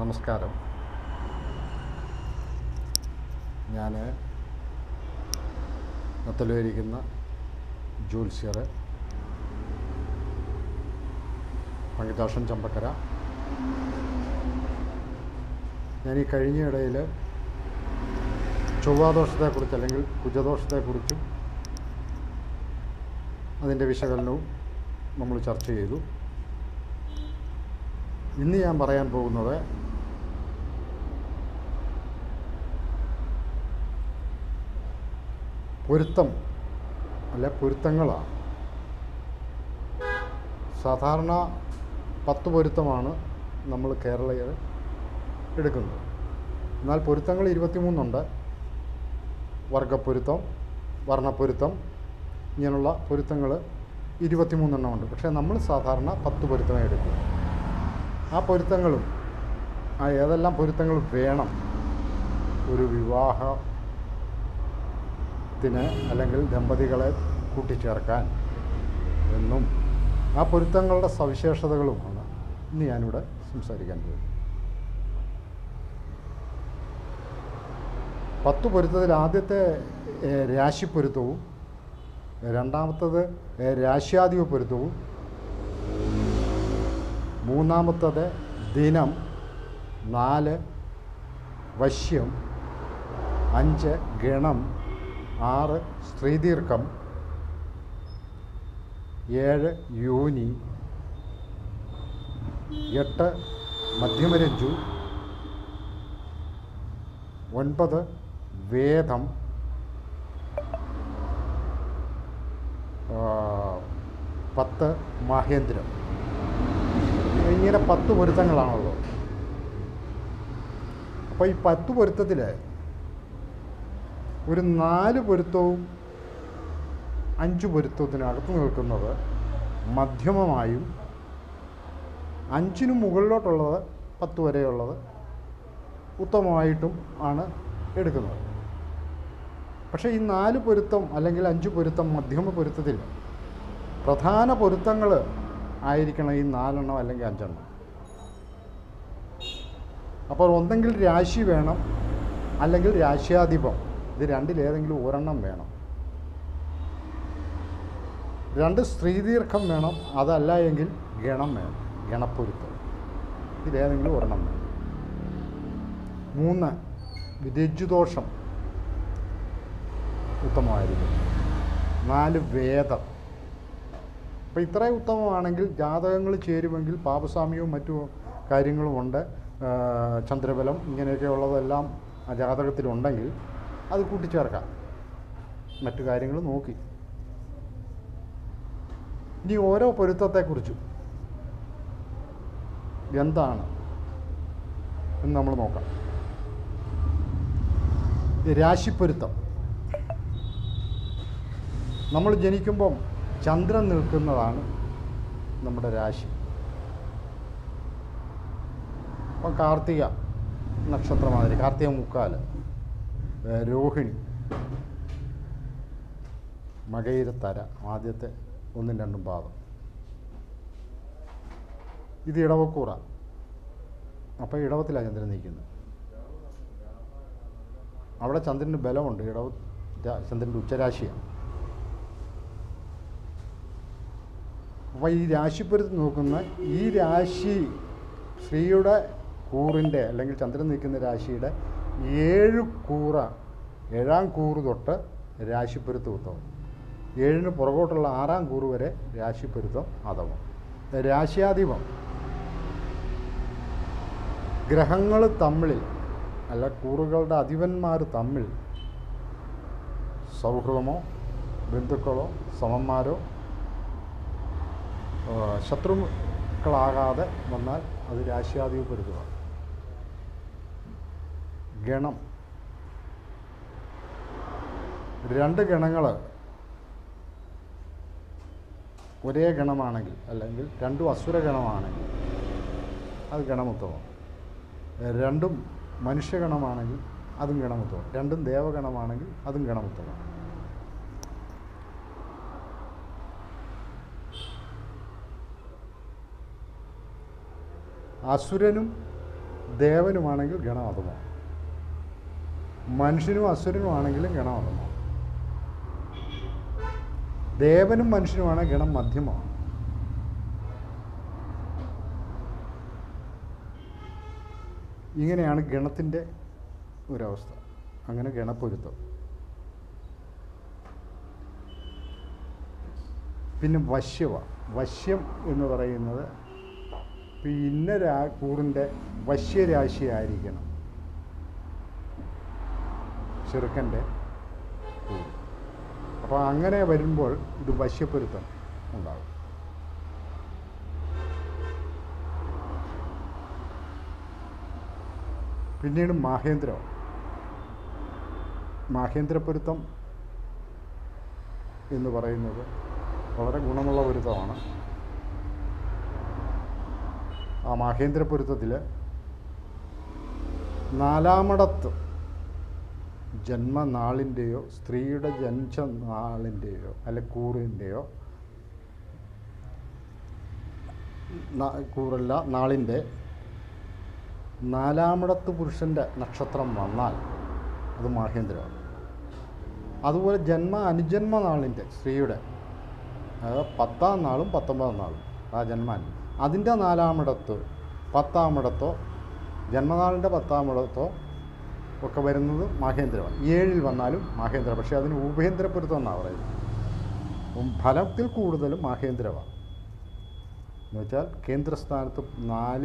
നമസ്കാരം. ഞാൻ നത്തലുവരിക്കുന്ന ജ്യോത്സ്യർ പങ്കിതാഷൻ ചമ്പക്കര. ഞാൻ ഈ കഴിഞ്ഞ ഇടയിൽ ചൊവ്വാദോഷത്തെക്കുറിച്ച് അല്ലെങ്കിൽ കുജദോഷത്തെക്കുറിച്ചും അതിന്റെ വിശകലനവും നമ്മൾ ചർച്ച ചെയ്തു. ഇന്ന് ഞാൻ പറയാൻ പോകുന്നത് പൊരുത്തം അല്ലെ പൊരുത്തങ്ങളാണ് സാധാരണ പത്ത് പൊരുത്തമാണ് നമ്മൾ കേരളീയർ എടുക്കുന്നത്. എന്നാൽ പൊരുത്തങ്ങൾ ഇരുപത്തിമൂന്നുണ്ട്. വർഗപ്പൊരുത്തം വർണപ്പൊരുത്തം ഇങ്ങനെയുള്ള പൊരുത്തങ്ങൾ ഇരുപത്തിമൂന്നെണ്ണമുണ്ട് പക്ഷേ നമ്മൾ സാധാരണ പത്ത് പൊരുത്തമേ എടുക്കും. ആ പൊരുത്തങ്ങളും ആ ഏതെല്ലാം പൊരുത്തങ്ങൾ വേണം ഒരു വിവാഹത്തിന് അല്ലെങ്കിൽ ദമ്പതികളെ കൂട്ടിച്ചേർക്കാൻ എന്നും ആ പൊരുത്തങ്ങളുടെ സവിശേഷതകളുമാണ് ഇന്ന് ഞാനിവിടെ സംസാരിക്കാൻ പോകുന്നത്. പത്ത് പൊരുത്തത്തിൽ ആദ്യത്തെ രാശിപ്പൊരുത്തവും രണ്ടാമത്തത് രാശ്യാധിപ പൊരുത്തവും മൂന്നാമത്തത് ദിനം നാല് വശ്യം അഞ്ച് ഗണം ആറ് സ്ത്രീദീർഘം ഏഴ് യോനി എട്ട് മധ്യമരഞ്ജു ഒൻപത് വേദം പത്ത് മഹേന്ദ്രം. ഇങ്ങനെ പത്ത് പൊരുത്തങ്ങളാണുള്ളത്. അപ്പോൾ ഈ പത്ത് പൊരുത്തത്തിൽ ഒരു നാല് പൊരുത്തവും അഞ്ച് പൊരുത്തത്തിനകത്ത് നിൽക്കുന്നത് മധ്യമമായും അഞ്ചിന് മുകളിലോട്ടുള്ളത് പത്ത് വരെയുള്ളത് ഉത്തമമായിട്ടും ആണ് എടുക്കുന്നത്. പക്ഷേ ഈ നാല് പൊരുത്തം അല്ലെങ്കിൽ അഞ്ച് പൊരുത്തം മധ്യമ പൊരുത്തത്തിൽ പ്രധാന പൊരുത്തങ്ങൾ ആയിരിക്കണം ഈ നാലെണ്ണം അല്ലെങ്കിൽ അഞ്ചെണ്ണം. അപ്പോൾ ഒന്നെങ്കിൽ രാശി വേണം അല്ലെങ്കിൽ രാശ്യാധിപം. ഇത് രണ്ടിലേതെങ്കിലും ഒരെണ്ണം വേണം. രണ്ട് സ്ത്രീദീർഘം വേണം അതല്ല എങ്കിൽ ഗണം വേണം ഗണപ്പൊരുത്തം ഇതിലേതെങ്കിലും ഒരെണ്ണം വേണം. മൂന്ന് രജ്ജുദോഷം ഉത്തമമായിരിക്കും. നാല് വേദം. അപ്പോൾ ഇത്രയും ഉത്തമമാണെങ്കിൽ ജാതകങ്ങൾ ചേരുമെങ്കിൽ പാപസ്വാമ്യവും മറ്റു കാര്യങ്ങളുമുണ്ട് ചന്ദ്രബലം ഇങ്ങനെയൊക്കെ ഉള്ളതെല്ലാം ആ ജാതകത്തിലുണ്ടെങ്കിൽ അത് കൂട്ടിച്ചേർക്കാം. മറ്റു കാര്യങ്ങൾ നോക്കി. ഇനി ഓരോ പൊരുത്തത്തെക്കുറിച്ചും എന്താണ് എന്ന് നമ്മൾ നോക്കാം. രാശിപ്പൊരുത്തം. നമ്മൾ ജനിക്കുമ്പം ചന്ദ്രൻ നിൽക്കുന്നതാണ് നമ്മുടെ രാശി. അപ്പം കാർത്തിക നക്ഷത്രമാതിരി കാർത്തിക മുക്കാൽ രോഹിണി മകയിരത്തര ആദ്യത്തെ ഒന്നും രണ്ടും പാദം. ഇത് ഇടവക്കൂറ. അപ്പോൾ ഇടവത്തിലാണ് ചന്ദ്രൻ നിൽക്കുന്നത്. അവിടെ ചന്ദ്രന് ബലമുണ്ട്. ഇടവ ചന്ദ്രന്റെ ഉച്ചരാശിയാണ്. അപ്പോൾ ഈ രാശിപ്പുരത്ത് നോക്കുന്ന ഈ രാശി സ്ത്രീയുടെ കൂറിന്റെ അല്ലെങ്കിൽ ചന്ദ്രൻ നിൽക്കുന്ന രാശിയുടെ ഏഴ് കൂറ ഏഴാം കൂറ് തൊട്ട് രാശിപ്പൊരുത്തം ഉത്തമം ഏഴിന് പുറകോട്ടുള്ള ആറാം കൂറ് വരെ രാശിപ്പൊരുത്തം അഥവം രാശ്യാധിപം. ഗ്രഹങ്ങൾ തമ്മിൽ അല്ല കൂറുകളുടെ അധിപന്മാർ തമ്മിൽ സൗഹൃദമോ ബന്ധുക്കളോ സമന്മാരോ ശത്രുക്കളാകാതെ വന്നാൽ അത് രാശ്യാധിപപ്പെടുത്തുക ഗണം. രണ്ട് ഗണങ്ങൾ ഒരേ ഗണമാണെങ്കിൽ അല്ലെങ്കിൽ രണ്ടും അസുര ഗണമാണെങ്കിൽ അത് ഗണമുത്തമം രണ്ടും മനുഷ്യഗണമാണെങ്കിൽ അതും ഗണമുത്തമം രണ്ടും ദേവഗണമാണെങ്കിൽ അതും ഗണമുത്തമം അസുരനും ദേവനുമാണെങ്കിൽ ഗണം അതുമാണ് മനുഷ്യനും അസുരനുമാണെങ്കിലും ഗണം അതുമാണ് ദേവനും മനുഷ്യനുമാണ് ഗണം മധ്യമാണ് ഇങ്ങനെയാണ് ഗണത്തിന്റെ ഒരവസ്ഥ. അങ്ങനെ ഗണപ്പൊരുത്തം പിന്നെ വശ്യവ. വശ്യം എന്ന് പറയുന്നത് ഇപ്പം ഇന്ന രാ കൂറിന്റെ വശ്യരാശിയായിരിക്കണം. ചെറുക്കന്റെ കൂറ്. അപ്പോൾ അങ്ങനെ വരുമ്പോൾ ഇത് വശ്യപ്പൊരുത്തം ഉണ്ടാകും പിന്നീട് മാഹേന്ദ്രം. മാഹേന്ദ്രപ്പൊരുത്തം എന്ന് പറയുന്നത് വളരെ ഗുണമുള്ള പൊരുത്തമാണ്. ആ മഹേന്ദ്രപുരത്തിൽ നാലാമടത്ത് ജന്മനാളിന്റെയോ സ്ത്രീയുടെ ജനിച്ച നാളിന്റെയോ അല്ലെ കൂറിന്റെയോ കൂറല്ല നാളിന്റെ നാലാമിടത്ത് പുരുഷന്റെ നക്ഷത്രം വന്നാൽ അത് മാഹേന്ദ്രമാണ് അതുപോലെ ജന്മ അനുജന്മ നാളിന്റെ സ്ത്രീയുടെ അതായത് പത്താം നാളും പത്തൊമ്പതാം നാളും ആ ജന്മാൻ അതിന്റെ നാലാമിടത്ത് പത്താമിടത്തോ ജന്മനാളിന്റെ പത്താമിടത്തോ ഒക്കെ വരുന്നത് മഹേന്ദ്രമാണ് ഏഴിൽ വന്നാലും മഹേന്ദ്ര പക്ഷേ അതിന് ഉപേന്ദ്രപുരത്തം എന്നാണ് പറയുന്നത്. ഫലത്തിൽ കൂടുതലും മഹേന്ദ്രമാണ് എന്നുവെച്ചാൽ കേന്ദ്രസ്ഥാനത്ത് നാല്